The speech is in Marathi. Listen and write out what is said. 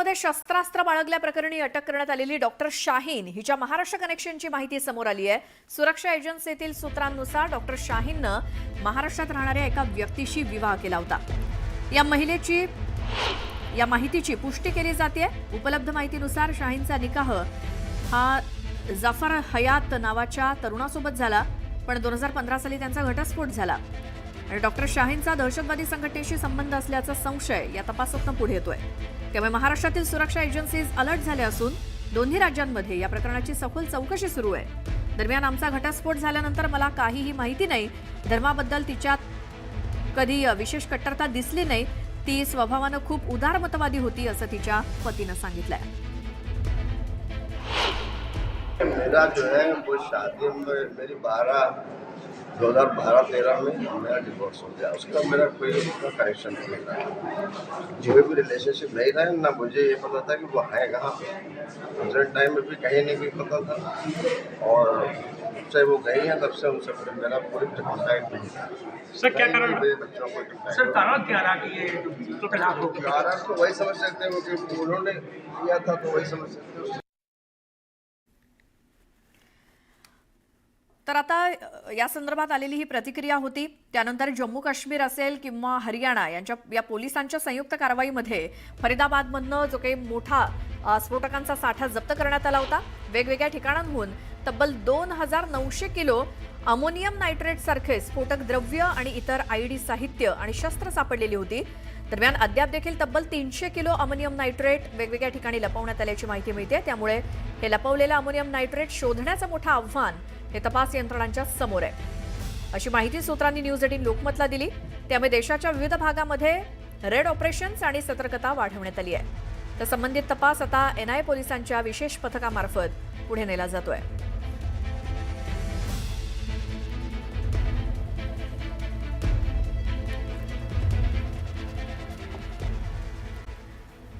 मध्ये शस्त्रास्त्र बाळगल्याप्रकरणी अटक करण्यात आलेली डॉक्टर शाहीन हिच्या महाराष्ट्र कनेक्शनची माहिती समोर आली आहे. सुरक्षा एजन्सीतील सूत्रांनुसार डॉक्टर शाहीननं महाराष्ट्रात राहणाऱ्या एका व्यक्तीशी विवाह केला होता. या महिलेची या माहितीची पुष्टी केली जाते. उपलब्ध माहितीनुसार शाहीनचा निकाह हा जफर हयात नावाच्या तरुणासोबत झाला पण दोन हजार पंधरा साली त्यांचा घटस्फोट झाला. आणि डॉक्टर शाहीनचा दहशतवादी संघटनेशी संबंध असल्याचा संशय या तपासातून पुढे येतोय. त्यामुळे महाराष्ट्रातील सुरक्षा एजन्सीज अलर्ट झाल्या असून दोन्ही राज्यांमध्ये या प्रकरणाची सखोल चौकशी सुरू आहे. दरम्यान आमचा घटस्फोट झाल्यानंतर मला काहीही माहिती नाही. धर्माबद्दल तिच्यात कधी विशेष कट्टरता दिसली नाही. ती स्वभावानं खूप उदारमतवादी होती असं तिच्या पतीनं सांगितलंय. मेरा जो है वो शादी में मेरी बारह दो हज़ार बारह तेरह में मेरा डिवोर्स हो गया। उसका मेरा कोई उसका कनेक्शन नहीं रहा कोई भी रिलेशनशिप नहीं रहा ना मुझे ये पता था कि वो है कहाँ प्रेजेंट टाइम में भी कहीं नहीं भी पता था। और से वो गई हैं तब से उनसे मेरा कोई कॉन्टैक्ट नहीं था। सर, क्या कारण- बच्चों को सर कारण क्या रहा कि ये जो तलाक हो गया? कारण तो वही समझ सकते हैं क्योंकि उन्होंने किया था तो वही समझ सकते हैं। तर आता या संदर्भात आलेली ही प्रतिक्रिया होती. त्यानंतर जम्मू काश्मीर असेल किंवा हरियाणा यांच्या या पोलिसांच्या संयुक्त कारवाईमध्ये फरीदाबादमधनं जो काही मोठा स्फोटकांचा साठा जप्त करण्यात आला होता. वेगवेगळ्या ठिकाणांहून तब्बल दोन हजार नऊशे किलो अमोनियम नायट्रेट सारखे स्फोटक द्रव्य आणि इतर आयडी साहित्य आणि शस्त्र सापडलेली होती. दरम्यान अद्याप देखील तब्बल तीनशे किलो अमोनियम नायट्रेट वेगवेगळ्या ठिकाणी लपवण्यात आल्याची माहिती मिळते. त्यामुळे हे लपवलेलं अमोनियम नायट्रेट शोधण्याचं मोठं आव्हान हे तपास यंत्रणांच्या समोर आहे. अशी माहिती सूत्रांनी न्यूज एटीन लोकमतला दिली. त्यामुळे देशाच्या विविध भागामध्ये रेड ऑपरेशन्स आणि सतर्कता वाढवण्यात आली आहे. तर संबंधित तपास आता एनआय पोलिसांच्या विशेष पथकामार्फत पुढे नेला जातोय.